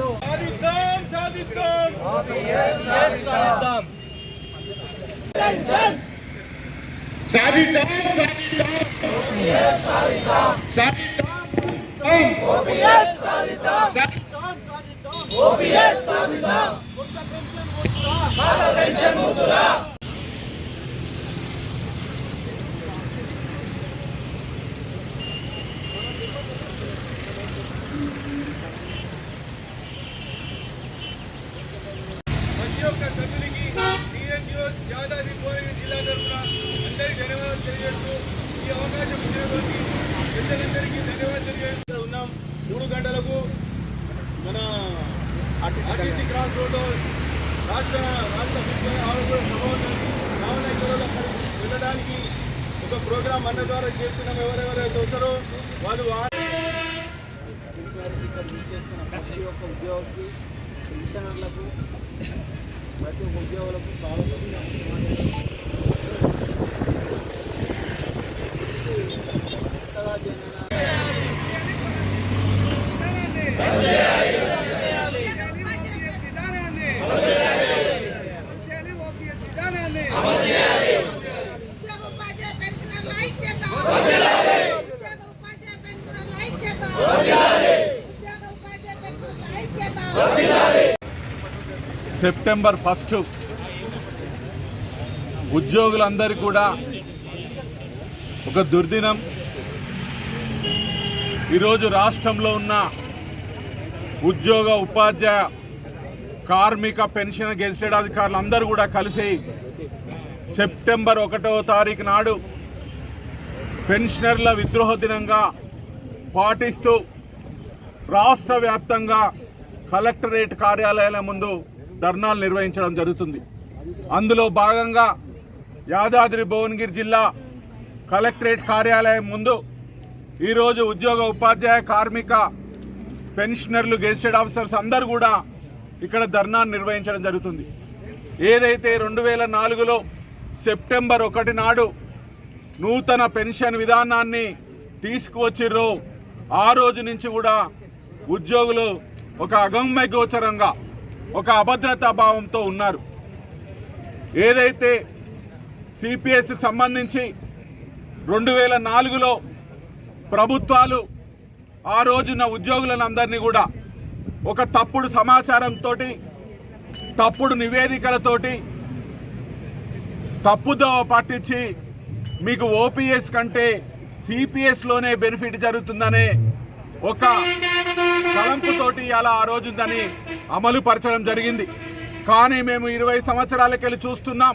சாதித்தோம் சாதித்தோம் சாதித்தோம் சாதித்தோம் சாதித்தோம் சாதித்தோம் ஓபிஎஸ் சாதித்தோம் சாதித்தோம் ஓபிஎஸ் சாதித்தோம் ఆర్టీసీ క్రాస్ రోడ్లో రాష్ట్ర రాష్ట్ర ఆరోగ్య వెళ్ళడానికి ఒక ప్రోగ్రాం అన్న ద్వారా చేస్తున్నాం ఎవరెవరైతే వస్తారో వాళ్ళు ఇక్కడ చేసిన ప్రతి ఒక్క ఉద్యోగికి పెన్షనర్లకు ప్రతి ఒక్క ఉద్యోగులకు కొత్తగా జనన ఉద్యోగ ఉపాధ్యాయ పెన్షనర్ల ఐక్యత ఉద్యోగ ఉపాధ్యాయ పెన్షనర్ల ఐక్యత ఉద్యోగ ఉపాధ్యాయ పెన్షనర్ల ఐక్యత సెప్టెంబర్ ఫస్ట్ ఉద్యోగులందరికీ కూడా ఒక దుర్దినం. ఈరోజు రాష్ట్రంలో ఉన్న ఉద్యోగ ఉపాధ్యాయ కార్మిక పెన్షన్ గెజిటెడ్ అధికారులు అందరూ కూడా కలిసి సెప్టెంబర్ ఒకటో తారీఖు నాడు పెన్షనర్ల విద్రోహ దినంగా పాటిస్తూ రాష్ట్ర వ్యాప్తంగా కలెక్టరేట్ కార్యాలయాల ముందు ధర్నాలు నిర్వహించడం జరుగుతుంది. అందులో భాగంగా యాదాద్రి భువనగిరి జిల్లా కలెక్టరేట్ కార్యాలయం ముందు ఈరోజు ఉద్యోగ ఉపాధ్యాయ కార్మిక పెన్షనర్లు గెజిటెడ్ ఆఫీసర్స్ అందరూ కూడా ఇక్కడ ధర్నా నిర్వహించడం జరుగుతుంది. ఏదైతే రెండు వేల నాలుగులో సెప్టెంబర్ ఒకటి నాడు నూతన పెన్షన్ విధానాన్ని తీసుకువచ్చిర్రో ఆ రోజు నుంచి కూడా ఉద్యోగులు ఒక అగమ్య గోచరంగా ఒక అభద్రతా భావంతో ఉన్నారు. ఏదైతే సిపిఎస్కి సంబంధించి రెండు వేల నాలుగులో ప్రభుత్వాలు ఆ రోజున ఉద్యోగులందరినీ కూడా ఒక తప్పుడు సమాచారంతో తప్పుడు నివేదికలతోటి తప్పుదోవ పట్టించి మీకు ఓపీఎస్ కంటే సిపిఎస్లోనే బెనిఫిట్ జరుగుతుందనే ఒక తలంపుతోటి అలా ఆ రోజు అమలు పరచడం జరిగింది. కానీ మేము ఇరవై సంవత్సరాలకెళ్ళి చూస్తున్నాం.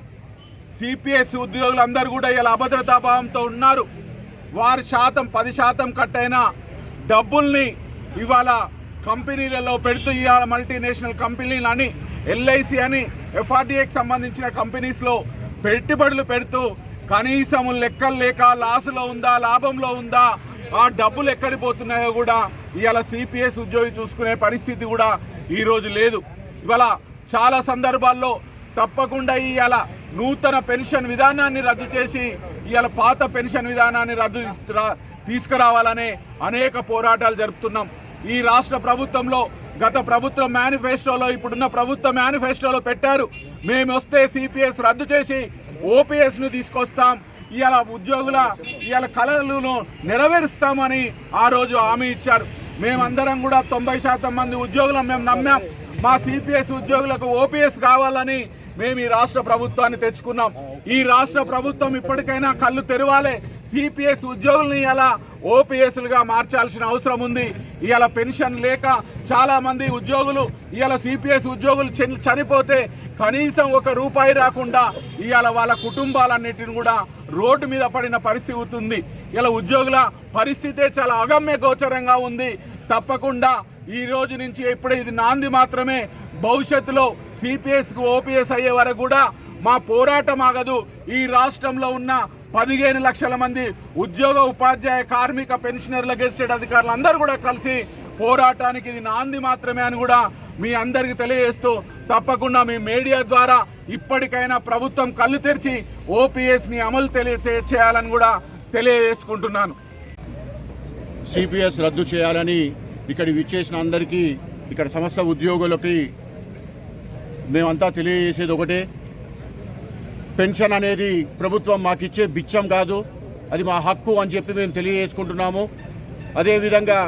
సిపిఎస్ ఉద్యోగులందరూ కూడా ఇలా అభద్రతా భావంతో ఉన్నారు. వారి శాతం పది శాతం కట్టైన డబ్బుల్ని ఇవాళ కంపెనీలలో పెడుతూ ఇవాళ మల్టీనేషనల్ కంపెనీలు అని ఎల్ఐసి అని ఎఫ్ఆర్డిఏకి సంబంధించిన కంపెనీస్లో పెట్టుబడులు పెడుతూ కనీసం లెక్కలు లేక లాసులో ఉందా లాభంలో ఉందా ఆ డబ్బులు ఎక్కడిపోతున్నాయో కూడా ఇవాళ సిపిఎస్ ఉద్యోగి చూసుకునే పరిస్థితి కూడా ఈరోజు లేదు. ఇవాళ చాలా సందర్భాల్లో తప్పకుండా ఇవాళ నూతన పెన్షన్ విధానాన్ని రద్దు చేసి ఇవాళ పాత పెన్షన్ విధానాన్ని రద్దు తీసుకురావాలనే అనేక పోరాటాలు జరుపుతున్నాం. ఈ రాష్ట్ర ప్రభుత్వంలో గత ప్రభుత్వ మేనిఫెస్టోలో ఇప్పుడున్న ప్రభుత్వ మేనిఫెస్టోలో పెట్టారు. మేము వస్తే సిపిఎస్ రద్దు చేసి ఓపీఎస్ను తీసుకొస్తాం. ఇవాళ ఉద్యోగుల ఇవాళ కళలను నెరవేరుస్తామని ఆ రోజు హామీ ఇచ్చారు. మేమందరం కూడా తొంభై శాతం మంది ఉద్యోగులను మేము నమ్మాం మా సిపిఎస్ ఉద్యోగులకు ఓపీఎస్ కావాలని మేము ఈ రాష్ట్ర ప్రభుత్వాన్ని తెచ్చుకున్నాం. ఈ రాష్ట్ర ప్రభుత్వం ఇప్పటికైనా కళ్ళు తెరవాలి. సిపిఎస్ ఉద్యోగుల్ని ఇలా ఓపీఎస్లుగా మార్చాల్సిన అవసరం ఉంది. ఇవాళ పెన్షన్ లేక చాలా మంది ఉద్యోగులు ఇవాళ సిపిఎస్ ఉద్యోగులు చనిపోతే కనీసం ఒక రూపాయి రాకుండా ఇవాళ వాళ్ళ కుటుంబాలన్నిటిని కూడా రోడ్డు మీద పడిన పరిస్థితి ఉంది. ఇలా ఉద్యోగుల పరిస్థితే చాలా అగమ్య గోచరంగా ఉంది. తప్పకుండా ఈ రోజు నుంచి ఇప్పుడు ఇది నాంది మాత్రమే. భవిష్యత్తులో సిపిఎస్కు ఓపీఎస్ అయ్యే వరకు కూడా మా పోరాటం ఆగదు. ఈ రాష్ట్రంలో ఉన్న పదిహేను లక్షల మంది ఉద్యోగ ఉపాధ్యాయ కార్మిక పెన్షనర్ల గెస్టెడ్ అధికారులు అందరూ కూడా కలిసి పోరాటానికి ఇది నాంది మాత్రమే అని కూడా మీ అందరికి తెలియజేస్తూ తప్పకుండా మీ మీడియా ద్వారా ఇప్పటికైనా ప్రభుత్వం కళ్ళు తెరిచి ఓపీఎస్ని అమలు తెలియ చేయాలని కూడా తెలియజేసుకుంటున్నాను. సిపిఎస్ రద్దు చేయాలని ఇక్కడ విచ్చేసిన అందరికీ ఇక్కడ సమస్త ఉద్యోగులకి మేమంతా తెలియజేసేది ఒకటే. పెన్షన్ అనేది ప్రభుత్వం మాకిచ్చే బిచ్చం కాదు. అది మా హక్కు అని చెప్పి మేము తెలియజేసుకుంటున్నాము. అదేవిధంగా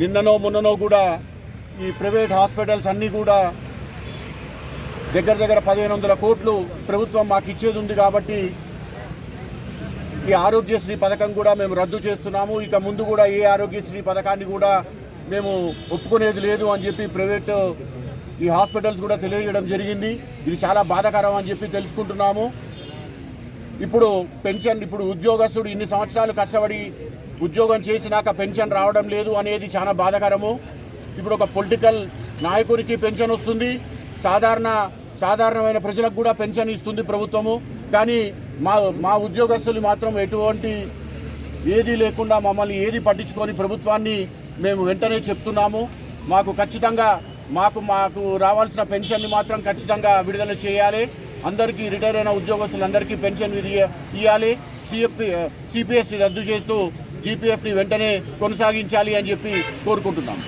నిన్ననో మొన్ననో కూడా ఈ ప్రైవేట్ హాస్పిటల్స్ అన్నీ కూడా దగ్గర దగ్గర పదిహేను వందల కోట్లు ప్రభుత్వం మాకు ఇచ్చేది ఉంది కాబట్టి ఈ ఆరోగ్యశ్రీ పథకం కూడా మేము రద్దు చేస్తున్నాము. ఇక ముందు కూడా ఏ ఆరోగ్యశ్రీ పథకాన్ని కూడా మేము ఒప్పుకునేది లేదు అని చెప్పి ప్రైవేట్ ఈ హాస్పిటల్స్ కూడా తెలియజేయడం జరిగింది. ఇది చాలా బాధాకరం అని చెప్పి తెలుసుకుంటున్నాము. ఇప్పుడు పెన్షన్ ఇప్పుడు ఉద్యోగస్తుడు ఇన్ని సంవత్సరాలు కష్టపడి ఉద్యోగం చేసినాక పెన్షన్ రావడం లేదు అనేది చాలా బాధాకరము. ఇప్పుడు ఒక పొలిటికల్ నాయకునికి పెన్షన్ వస్తుంది. సాధారణ సాధారణమైన ప్రజలకు కూడా పెన్షన్ ఇస్తుంది ప్రభుత్వము. కానీ మా మా ఉద్యోగస్తులు మాత్రం ఎటువంటి ఏది లేకుండా మమ్మల్ని ఏది పట్టించుకొని ప్రభుత్వాన్ని మేము వెంటనే చెప్తున్నాము. మాకు ఖచ్చితంగా మాకు మాకు రావాల్సిన పెన్షన్ని మాత్రం ఖచ్చితంగా విడుదల చేయాలి. అందరికీ రిటైర్ అయిన ఉద్యోగస్తులందరికీ పెన్షన్ ఇవ్వాలి సిఎఫ్ సిపిఎస్ రద్దు చేస్తూ జీపీఎఫ్ని వెంటనే కొనసాగించాలి అని చెప్పి కోరుకుంటున్నాం